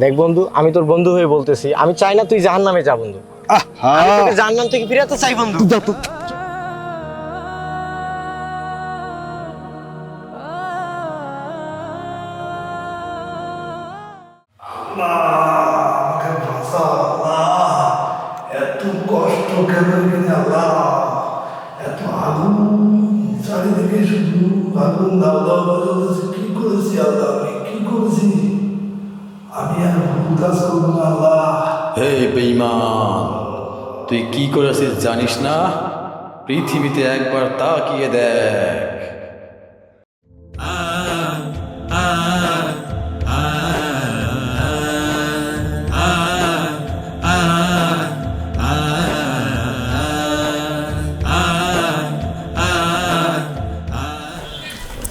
দেখ বন্ধু আমি তোর বন্ধু হয়ে বলতেছি। আমি চাই না তুই জাহান নামে যা বন্ধু। আমি তোকে জাহান নাম থেকে ফিরাতে চাই বন্ধু। আমাকে ভাষা আল্লাহ। এত কষ্ট কেন কাজ করব না আল্লাহ হে বেঈমান তুই কি করেছিস জানিস না? পৃথিবীতে একবার তাকিয়ে দেখ।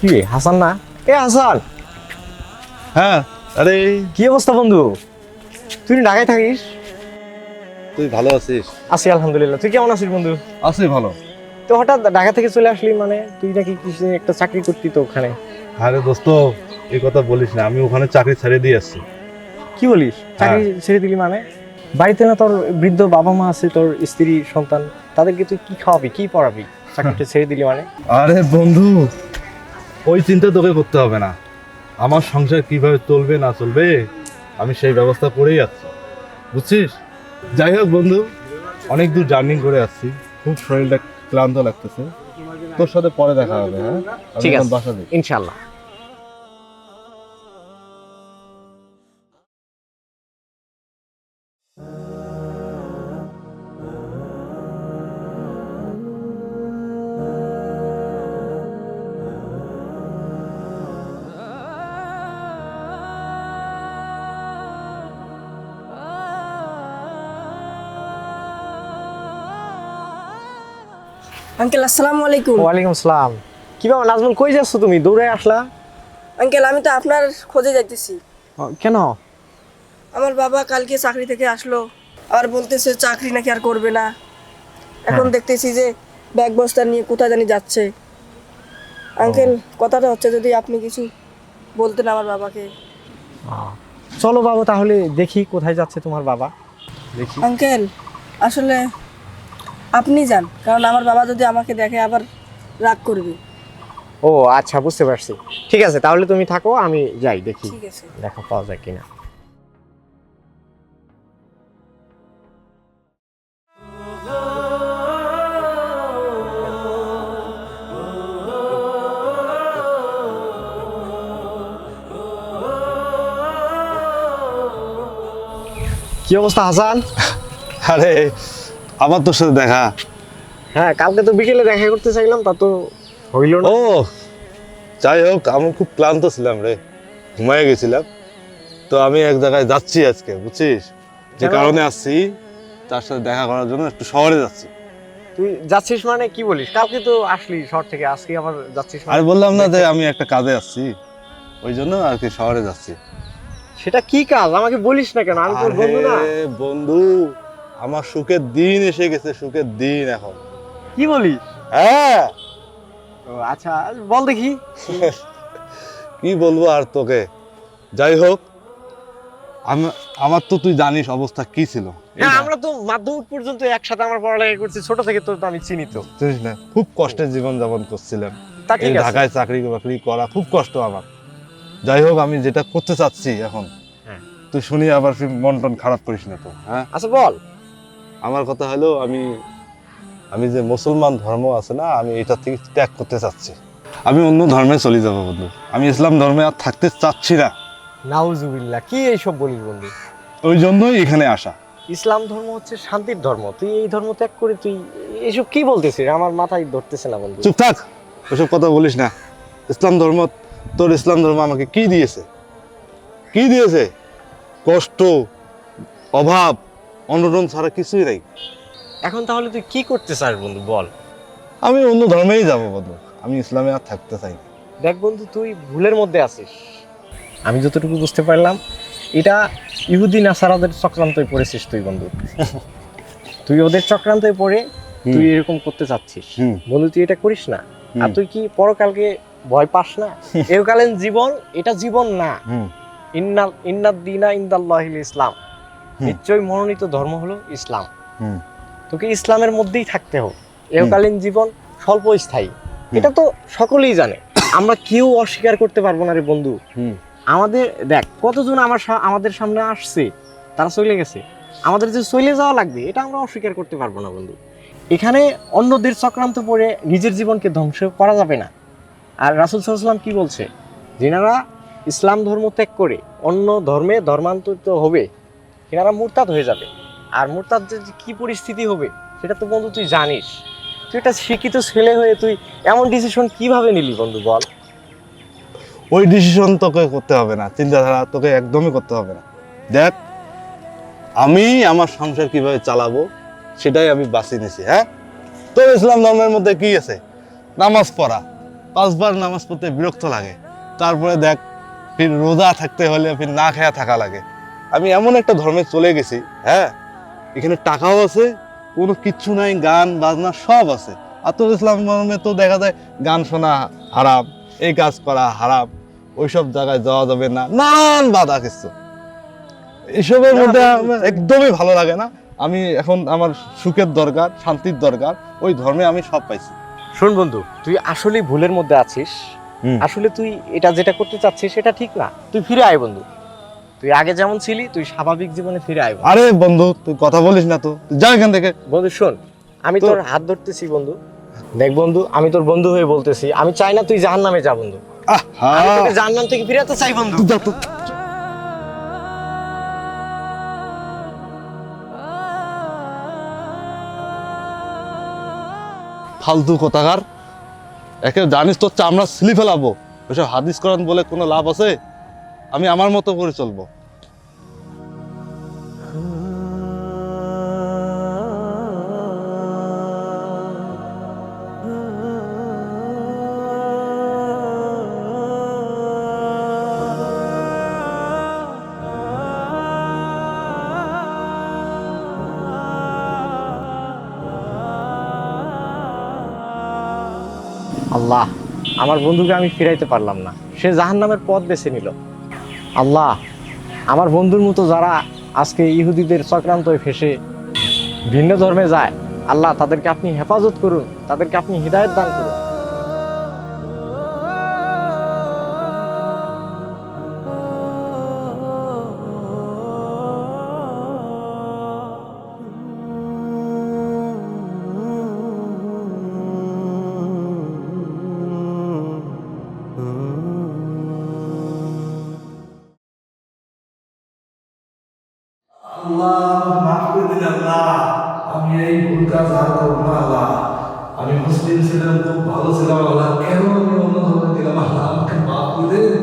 কি রে, হাসান না? এ হাসান। হ্যাঁ। আরে কি অবস্থা বন্ধু? তুই ঢাকায় থাকিস? তুই ভালো আছিস? আছি আলহামদুলিল্লাহ। তুই কেমন আছিস বন্ধু? আছি ভালো। তো হঠাৎ ঢাকা থেকে চলে আসলি মানে তুই নাকি কিছু একটা চাকরি করতি তো ওখানে? আরে দোস্ত এই কথা বলিস না আমি ওখানে চাকরি ছেড়ে দিয়ে আসছি। কি বলিস? চাকরি ছেড়ে দিলি মানে? বাড়িতে না তোর বৃদ্ধ বাবা মা আছে তোর স্ত্রী সন্তান তাদেরকে তুই কি খাওয়াবি কি পড়াবি? চাকরিটা ছেড়ে দিলি মানে? আরে বন্ধু ওই চিন্তা তোকে করতে হবে না। আমার সংসার কীভাবে চলবে না চলবে? আমি সেই ব্যবস্থা করেই আছি। বুঝছিস? যাই হোক বন্ধু অনেক দূর জার্নি করে আসছি। খুব শরীরটা ক্লান্ত লাগতেছে। তোর সাথে পরে দেখা হবে হ্যাঁ? ঠিক আছে। বাসা ইনশাল্লাহ আঙ্কেল আসসালামু আলাইকুম। ওয়ালাইকুম আসসালাম কি বাবা নাজমুল কই যাচ্ছ তুমি? দৌড়ে আসলা? আঙ্কেল আমি তো আপনার খোঁজে যাইতেছি। কেন? আমার বাবা কালকে চাকরি থেকে আসলো আর বলতেছে চাকরি নাকি আর করবে না। এখন দেখতেছি যে ব্যাগ বস্তা নিয়ে কোথায় জানি যাচ্ছে। আঙ্কেল কথাটা হচ্ছে যদি আপনি কিছু বলতেন আমার বাবাকে। চলো বাবা তাহলে দেখি কোথায় যাচ্ছে তোমার বাবা। দেখি। আঙ্কেল আসলে আপনি যান কারণ আমার বাবা যদি আমাকে দেখে আবার রাগ করবে। ও আচ্ছা বুঝতে পারছি। ঠিক আছে তাহলে তুমি থাকো আমি যাই দেখি ঠিক আছে। দেখা পাওয়া যায় কিনা। কি অবস্থা হাসান? আরে আমার তোর সাথে দেখা? হ্যাঁ কালকে তো বিকেলে দেখা করতে চাইলাম তা তো হইল না। ও যাই হোক আমি খুব ক্লান্ত ছিলাম রে। ঘুমায় গেছিলাম। তো আমি এক জায়গায় যাচ্ছি আজকে বুঝছিস? যে কারণে আসছি তার সাথে দেখা করার জন্য একটু শহরে যাচ্ছি। তুই যাচ্ছিস মানে কি বলিস? কালকে তো আসলি শহর থেকে আজকে আবার যাচ্ছিস মানে? আর বললাম না যে আমি একটা কাজে আসছি। ওই জন্য আর কি শহরে যাচ্ছি। সেটা কি কাজ? আমাকে বলিস না কেন? আমি তোর বন্ধু না। বন্ধু আমার সুখের দিন এসে গেছে সুখের দিন এখন। কি বলি? হ্যাঁ। আচ্ছা বল দেখি। কি বলব আর তোকে? যাই হোক আমি- আমার তো তুই জানিস অবস্থা কি ছিল। হ্যাঁ আমরা তো মাধ্যমিক পর্যন্ত একসাথে আমরা পড়ালেখা করছি ছোট থেকে তো আমি চিনি তো। জানিস না খুব কষ্টের জীবন যাপন করছিলাম ঢাকায় চাকরি বাকরি করা খুব কষ্ট আমার। যাই হোক আমি যেটা করতে চাচ্ছি এখন হ্যাঁ। তুই শুনি আবার মন টন খারাপ করিস না তো হ্যাঁ? আচ্ছা বল। আমার কথা হলো আমি আমি যে মুসলমান ধর্ম আছে না আমি এটা থেকে ত্যাগ করতে চাচ্ছি। আমি অন্য ধর্মে চলে যাব বন্ধু। আমি ইসলাম ধর্মে আর থাকতে চাচ্ছি না। নাউজুবিল্লাহ কি এইসব বলিস বন্ধু? ওই জন্যই এখানে আসা। ইসলাম ধর্ম হচ্ছে শান্তির ধর্ম। তুই এই ধর্ম ত্যাগ করে তুই এইসব কি বলতেছিস? আমার মাথায় ধরতেছে না বন্ধু। চুপ থাক ওসব কথা বলিস না। ইসলাম ধর্ম তোর ইসলাম ধর্ম আমাকে কি দিয়েছে? কি দিয়েছে? কষ্ট অভাব অনটন ছাড়া কিছুই নাই। এখন তাহলে তুই কি করতে চাস বন্ধু বল। আমি অন্য ধর্মেই যাব বন্ধু। আমি ইসলামে আর থাকতে চাই না। দেখ বন্ধু তুই ভুলের মধ্যে আছিস। আমি যতটুকু বুঝতে পারলাম এটা ইহুদি নাসারাদের চক্রান্তই পড়েছিস তুই বন্ধু। তুই ওদের চক্রান্তে পড়ে তুই এরকম করতে চাচ্ছিস। বন্ধু তুই এটা করিস না। আর তুই কি পরকালকে ভয় পাস না? এরকালীন জীবন এটা জীবন না। ইন্না ইন্নাদ দিনা ইন্দাল্লাহিল ইসলাম। নিশ্চয়ই মনোনীত ধর্ম হলো ইসলাম। তোকে ইসলামের মধ্যেই থাকতে হবে। এহকালীন জীবন স্বল্প স্থায়ী। এটা তো সকলেই জানে। আমরা কেউ অস্বীকার করতে পারব না রে বন্ধু। আমাদের দেখ কতজন আমার আমাদের সামনে আসছে তারা চলে গেছে। আমাদের যে চলে যাওয়া লাগবে এটা আমরা অস্বীকার করতে পারব না বন্ধু। এখানে অন্যদের চক্রান্ত পড়ে নিজের জীবনকে ধ্বংস করা যাবে না। আর রাসুল সাল্লাম কি বলছে? যেনারা ইসলাম ধর্ম ত্যাগ করে অন্য ধর্মে ধর্মান্তরিত হবে এনারা মুরতাদ হয়ে যাবে। আর মুরতাদ কি পরিস্থিতি হবে, সেটা তো বন্ধু তুই জানিস। তুই একটা শিক্ষিত ছেলে হয়ে তুই এমন ডিসিশন কীভাবে নিলি বন্ধু বল? ওই ডিসিশন তোকে করতে হবে না, চিন্তাধারা তোকে একদমই করতে হবে না। দেখ, আমি আমার সংসার কীভাবে চালাবো, সেটাই আমি বাছি নিছি হ্যাঁ? তো ইসলাম ধর্মের মধ্যে কি আছে? নামাজ পড়া। পাঁচবার নামাজ পড়তে বিরক্ত লাগে। তারপরে দেখ, ফির রোজা থাকতে হলে ফির না খেয়া থাকা লাগে। আমি এমন একটা ধর্মে চলে গেছি হ্যাঁ? এখানে টাকাও আছে কোনো কিচ্ছু নাই গান বাজনা সব আছে। আর তোর ইসলাম ধর্মে তো দেখা যায় গান শোনা হারাম এই কাজ করা হারাম ওইসব জায়গায় যাওয়া যাবে না নানান বাধা কিছু। এসবের মধ্যে আমার একদমই ভালো লাগে না। আমি এখন আমার সুখের দরকার শান্তির দরকার ওই ধর্মে আমি সব পাইছি। শোন বন্ধু তুই আসলে ভুলের মধ্যে আছিস। আসলে তুই এটা যেটা করতে চাচ্ছিস সেটা ঠিক না। তুই ফিরে আয় বন্ধু। তুই আগে যেমন ছিলি তুই স্বাভাবিক জীবনে ফিরে আয়। আরে বন্ধু তুই কথা বলিস না তো। যা এখান থেকে। বন্ধু শোন আমি তোর হাত ধরতেছি বন্ধু। দেখ বন্ধু আমি তোর বন্ধু হয়ে বলতেছি। আমি চাই না তুই জাহান নামে যা বন্ধু। আমি তোকে জাহান্নাম থেকে ফিরাতে চাই বন্ধু। ফালতু কথাকার। একে জানিস তোর চামড়া সিলি ফেলাবো। ওইসব হাদিস করান বলে কোনো লাভ আছে? আমি আমার মতো করে চলবো। আল্লাহ, আমার বন্ধুকে আমি ফিরাইতে পারলাম না। সে জাহান নামের পথ বেছে নিল। আল্লাহ, আমার বন্ধুর মতো যারা আজকে ইহুদিদের চক্রান্ত ফেসে ভিন্ন ধর্মে যায়, আল্লাহ তাদেরকে আপনি হেফাজত করুন, তাদেরকে আপনি হৃদায়ত দান করুন। আমি এই ভুল কাজ আর করব না আল্লাহ। আমি মুসলিম ছিলাম খুব ভালো ছিলাম আল্লাহ। কেন আমি অন্য ধর্মে দিলাম আল্লাহ আমাকে মাফ করে দিন।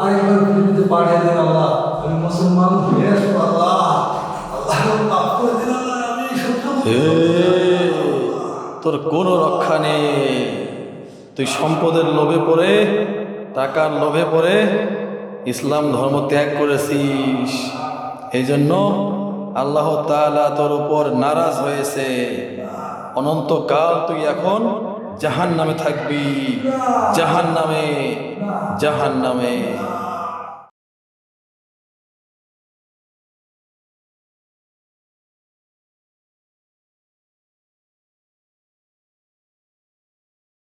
আর এবার পৃথিবীতে পাঠিয়ে দিন আল্লাহ। আমি মুসলমান হয়ে আসব আল্লাহ। আল্লাহ মাফ করে দিন আল্লাহ। আমি তোর কোনো রক্ষা নেই। তুই সম্পদের লোভে পড়ে টাকার লোভে পড়ে ইসলাম ধর্ম ত্যাগ করেছিস। এই জন্য আল্লাহ তালা তোর উপর নারাজ হয়েছে। অনন্তকাল তুই এখন জাহান নামে থাকবি। জাহান নামে জাহান নামে